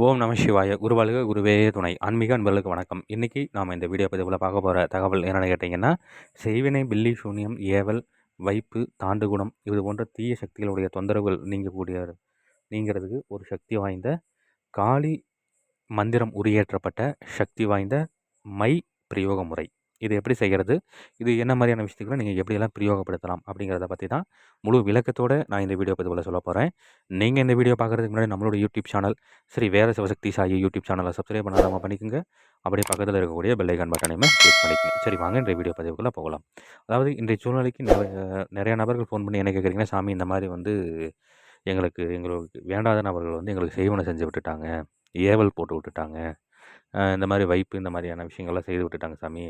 ஓம் நம சிவாய. குருவாளுக குருவே துணை. ஆன்மீக அன்பர்களுக்கு வணக்கம். இன்றைக்கி நாம் இந்த வீடியோ பதிவில் பார்க்க போகிற தகவல் என்னென்னு கேட்டிங்கன்னா செய்வினை பில்லி சூன்யம் ஏவல் வைப்பு தாண்டுகுணம் இது போன்ற தீய சக்திகளுடைய தொந்தரவுகள் நீங்கக்கூடிய நீங்கிறதுக்கு ஒரு சக்தி வாய்ந்த காளி மந்திரம் உரியேற்றப்பட்ட சக்தி வாய்ந்த மை பிரயோக முறை இது எப்படி செய்கிறது? இது என்ன மாதிரியான விஷயத்துக்கு நீங்கள் எப்படியெல்லாம் பிரயோகப்படுத்தலாம்? அப்படிங்கிறத பற்றி தான் முழு விளக்கத்தோடு நான் இந்த வீடியோ பதிவில் சொல்ல போகிறேன் நீங்கள் இந்த வீடியோ பார்க்குறதுக்கு முன்னாடி நம்மளோட YouTube channel Sri Veda Sivasakthi Sai YouTube சேனலை சப்ஸ்கிரைப் பண்ணாமல் பண்ணிக்கோங்க. அப்படியே பக்கத்தில் இருக்கக்கூடிய பெல்லைக்கான் பட்டனையுமே கிளிக் பண்ணிக்கோங்க. சரி வாங்க இன்றைய வீடியோ பதிவுக்குள்ளே போகலாம். அதாவது இன்றைய சூழ்நிலைக்கு நிறைய நிறைய நபர்கள் ஃபோன் பண்ணி என்ன கேட்குறீங்கன்னா சாமி இந்த மாதிரி வந்து எங்களுக்கு எங்களுக்கு வேண்டாத நபர்கள் வந்து எங்களுக்கு செய்வனை செஞ்சு விட்டுட்டாங்க. ஏவல் போட்டு விட்டுட்டாங்க. இந்த மாதிரி வைப்பு இந்த மாதிரியான விஷயங்கள்லாம் செய்து விட்டுட்டாங்க சாமி.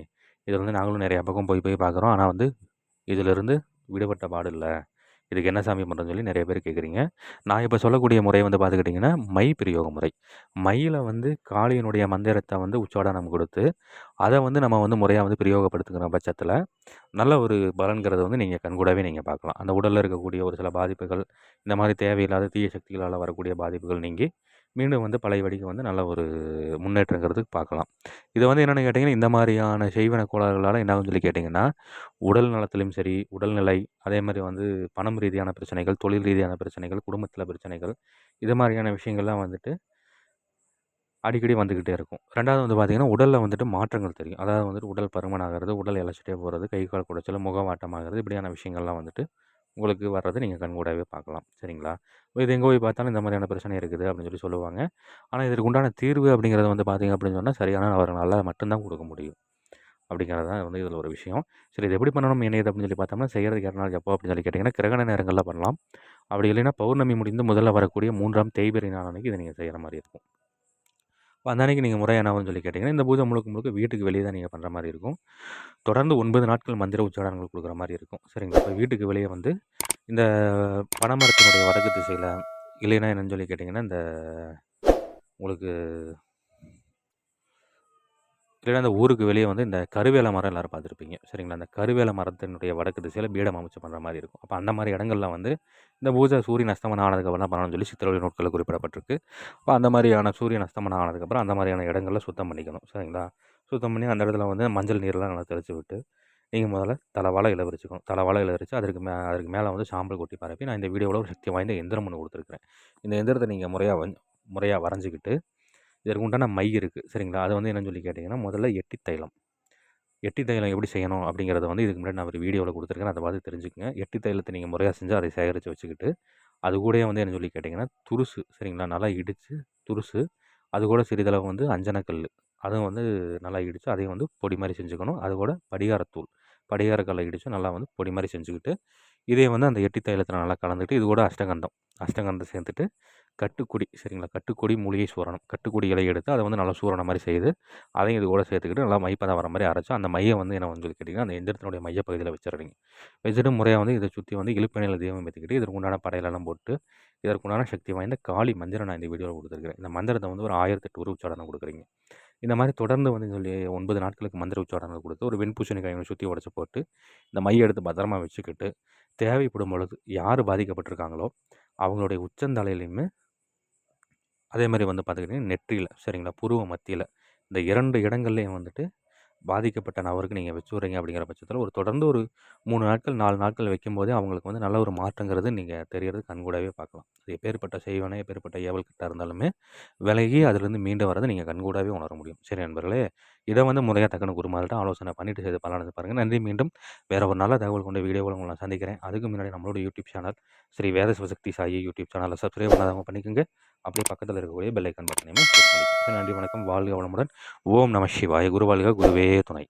இதில் வந்து நாங்களும் நிறையா பக்கம் போய் போய் பார்க்குறோம். ஆனால் வந்து இதிலிருந்து விடுபட்ட பாடு இல்லை. இதுக்கு என்ன சாமி பண்ணுறதுன்னு சொல்லி நிறைய பேர் கேட்குறீங்க. நான் இப்போ சொல்லக்கூடிய முறை வந்து பார்த்துக்கிட்டிங்கன்னா மை பிரயோக முறை. மையில் வந்து காளியினுடைய மந்திரத்தை வந்து உச்சாடனம் கொடுத்து அதை வந்து நம்ம வந்து முறையாக வந்து பிரயோகப்படுத்துகிற பட்சத்தில் நல்ல ஒரு பலன்கிறத வந்து நீங்கள் கண்கூடவே நீங்கள் பார்க்கலாம். அந்த உடலில் இருக்கக்கூடிய ஒரு சில பாதிப்புகள் இந்த மாதிரி தேவையில்லாத தீய சக்திகளால் வரக்கூடிய பாதிப்புகள் நீங்கி மீண்டும் வந்து பழைய வடிக்கு வந்து நல்ல ஒரு முன்னேற்றங்கிறது பார்க்கலாம். இதை வந்து என்னென்னு கேட்டிங்கன்னா இந்த மாதிரியான செய்வன கோளாறுகளால் என்னாகும் சொல்லி கேட்டிங்கன்னா உடல் நலத்திலையும் சரி உடல்நிலை அதே மாதிரி வந்து பணம் ரீதியான பிரச்சனைகள் தொழில் ரீதியான பிரச்சனைகள் குடும்பத்தில் பிரச்சனைகள் இது மாதிரியான விஷயங்கள்லாம் வந்துட்டு அடிக்கடி வந்துக்கிட்டே இருக்கும். ரெண்டாவது வந்து பார்த்திங்கன்னா உடலில் வந்துட்டு மாற்றங்கள் தெரியும். அதாவது வந்துட்டு உடல் பருமனாகிறது உடல் இழைச்சிட்டே போகிறது கை கால் குடைச்சல் முகவாட்டமாகிறது இப்படியான விஷயங்கள்லாம் வந்துட்டு உங்களுக்கு வர்றதை நீங்கள் கண்கூடாகவே பார்க்கலாம். சரிங்களா? இது எங்கே போய் பார்த்தாலும் இந்த மாதிரியான பிரச்சனை இருக்குது அப்படின்னு சொல்லி சொல்லுவாங்க. ஆனால் இதற்கு உண்டான தீர்வு அப்படிங்கிறத வந்து பார்த்திங்க அப்படின்னு சொன்னால் சரியான அவர்களால் மட்டும்தான் கொடுக்க முடியும். அப்படிங்கிறது தான் வந்து இதில் ஒரு விஷயம். சரி இது எப்படி பண்ணணும் என்ன அப்படின்னு சொல்லி பார்த்தோம்னா செய்கிறதுக்கு யார் நாள் எப்போ அப்படின்னு சொல்லி கேட்டிங்கன்னா கிரகண நேரங்களில் பண்ணலாம். அப்படி இல்லைன்னா பௌர்ணமி முடிந்து முதல்ல வரக்கூடிய மூன்றாம் தேய்பிரை நாள் அன்றைக்கி இதை நீங்கள் செய்கிற மாதிரி இருக்கும். இப்போ அந்த அன்றைக்கி நீங்கள் முறை சொல்லி கேட்டிங்கன்னா இந்த பூஜை முழுக்க முழுக்க வீட்டுக்கு வெளியே தான் நீங்கள் பண்ணுற மாதிரி இருக்கும். தொடர்ந்து ஒன்பது நாட்கள் மந்திர உச்சாடனங்கள் கொடுக்குற மாதிரி இருக்கும். சரிங்களா? இப்போ வீட்டுக்கு வெளியே வந்து இந்த பனைமரத்தினுடைய வடக்கு திசையில் இல்லைன்னா என்னன்னு சொல்லி கேட்டிங்கன்னா இந்த உங்களுக்கு இல்லைன்னா அந்த ஊருக்கு வெளியே வந்து இந்த கருவேல மரம் எல்லோரும் பார்த்துருப்பீங்க. சரிங்களா? அந்த கருவேல மரத்தினுடைய வடக்கு திசையில் பீடம் அமைச்சு பண்ணுற மாதிரி இருக்கும். அப்போ அந்த மாதிரி இடங்கள்லாம் வந்து இந்த பூஜை சூரியன் அஸ்தமனம் ஆனதுக்கப்புறம் பண்ணணும்னு சொல்லி சித்திரவழி நோட்களில் குறிப்பிடப்பட்டிருக்கு. அப்போ அந்த மாதிரியான சூரியன் அஸ்தமனம் ஆனதுக்கப்புறம் அந்த மாதிரியான இடங்களில் சுத்தம் பண்ணிக்கணும். சரிங்களா? சுத்தம் பண்ணி அந்த இடத்துல வந்து மஞ்சள் நீர்லாம் நல்லா தெளித்து விட்டு நீங்கள் முதல்ல தலைவாழை இலை விரிச்சிக்கணும். தலைவாழை இலை விரிச்சு அதற்கு மே அதுக்கு மேலே வந்து சாம்பல் கொட்டி பரப்பி நான் இந்த வீடியோவில் ஒரு சக்தி வாய்ந்த எந்திரம் ஒன்று கொடுத்துருக்குறேன். இந்த எந்திரத்தை நீங்கள் முறையாக வ முறையாக வரைஞ்சிக்கிட்டு இதற்கு உண்டான மை இருக்குது சரிங்களா? அதை வந்து என்னன்னு சொல்லி கேட்டிங்கன்னா முதல்ல எட்டி தைலம். எட்டி தைலம் எப்படி செய்யணும் அப்படிங்கிறத வந்து இதுக்கு முன்னாடி நான் ஒரு வீடியோவில் கொடுத்துருக்கேன். அதை பார்த்து தெரிஞ்சுக்கங்க. எட்டி தைலத்தை நீங்கள் முறையாக செஞ்சு அதை சேகரித்து வச்சுக்கிட்டு அது கூட வந்து என்ன சொல்லி கேட்டிங்கன்னா துருசு. சரிங்களா? நல்லா இடித்து துருசு. அது கூட சிறிதளவு வந்து அஞ்சனக்கல் அதுவும் வந்து நல்லா இடித்து அதையும் வந்து பொடி மாதிரி செஞ்சுக்கணும். அது கூட படிகாரத்தூள். படிகாரக்கல்லை இடித்து நல்லா வந்து பொடி மாதிரி செஞ்சுக்கிட்டு இதே வந்து அந்த எட்டி தைலத்தில் நல்லா கலந்துக்கிட்டு இது கூட அஷ்டகந்தம். அஷ்டகந்தம் சேர்த்துட்டு கட்டுக்குடி சரிங்களா? கட்டுக்குடி மூலிகை சூரணம் கட்டுக்குடி இலை எடுத்து அதை வந்து நல்லா சூரணம் மாதிரி செய்து அதையும் இது கூட சேர்த்துக்கிட்டு நல்லா மைப்பதம் வர மாதிரி அரைச்சோம் அந்த மையை வந்து என்ன வந்து கேட்டிங்கன்னா அந்த எந்திரத்தினுடைய மையப்பகுதியில் வச்சிடுறீங்க வச்சுட்டு முறையாக வந்து இதை சுற்றி வந்து இழுப்பணியில் தெய்வம் ஏற்றிக்கிட்டு இதற்கு உண்டான படையிலெல்லாம் போட்டு இதற்குண்டான சக்தி வாய்ந்த காளி மந்திரம் நான் இந்த வீடியோவில் கொடுத்துருக்கிறேன். இந்த மந்திரத்தை வந்து ஒரு ஆயிரத்தெட்டு ஒரு கொடுக்குறீங்க. இந்த மாதிரி தொடர்ந்து வந்து சொல்லி ஒன்பது நாட்களுக்கு மந்திர உச்சாரணங்கள் கொடுத்து ஒரு வெண்பூசணிக்காயை சுற்றி உடச்சி போட்டு இந்த மையை எடுத்து பத்திரமா வச்சுக்கிட்டு தேவைப்படும் பொழுது யார் பாதிக்கப்பட்டிருக்காங்களோ அவங்களுடைய உச்சந்தலையிலையுமே அதே மாதிரி வந்து பார்த்துக்கிட்டிங்கன்னா நெற்றியில் சரிங்களா புருவ மத்தியில் இந்த இரண்டு இடங்கள்லையும் வந்துட்டு பாதிக்கப்பட்ட நபருக்கு நீங்கள் வச்சு விட்றீங்க அப்படிங்கிற பட்சத்தில் ஒரு தொடர்ந்து ஒரு மூணு நாட்கள் நாலு நாட்கள் வைக்கும்போதே அவங்களுக்கு வந்து நல்ல ஒரு மாற்றங்கிறது நீங்கள் தெரியறது கண்கூடாவே பார்க்கலாம். அது எப்பேற்பட்ட செய்வனே எப்பேற்பட்ட ஏவல் கிட்ட இருந்தாலுமே விலகி அதுலேருந்து மீண்டு வரதை நீங்கள் கண்கூடாவே உணர முடியும். சரி நண்பர்களே இதை வந்து முறையாக தக்கன குருமார்கிட்ட ஆலோசனை பண்ணிட்டு செய்து பலனது பாருங்கள் நன்றி. மீண்டும் வேறு ஒரு நல்ல தகவல் கொண்ட வீடியோவில் உங்களை நான் சந்திக்கிறேன். அதுக்கு முன்னாடி நம்மளோட YouTube channel Sri Veda Sivasakthi Sai YouTube சேனலை சப்ஸ்கிரைப் பண்ணாதவங்க பண்ணிக்கோங்க. அப்படியே பக்கத்தில் இருக்கக்கூடிய பெல்லைக்கன் பட்டனையுமே கிளிக் பண்ணிக்கோங்க. நன்றி வணக்கம். வாழ்க வளமுடன். ஓம் நம சிவாய. குருவாழ்க. குருவே துணை.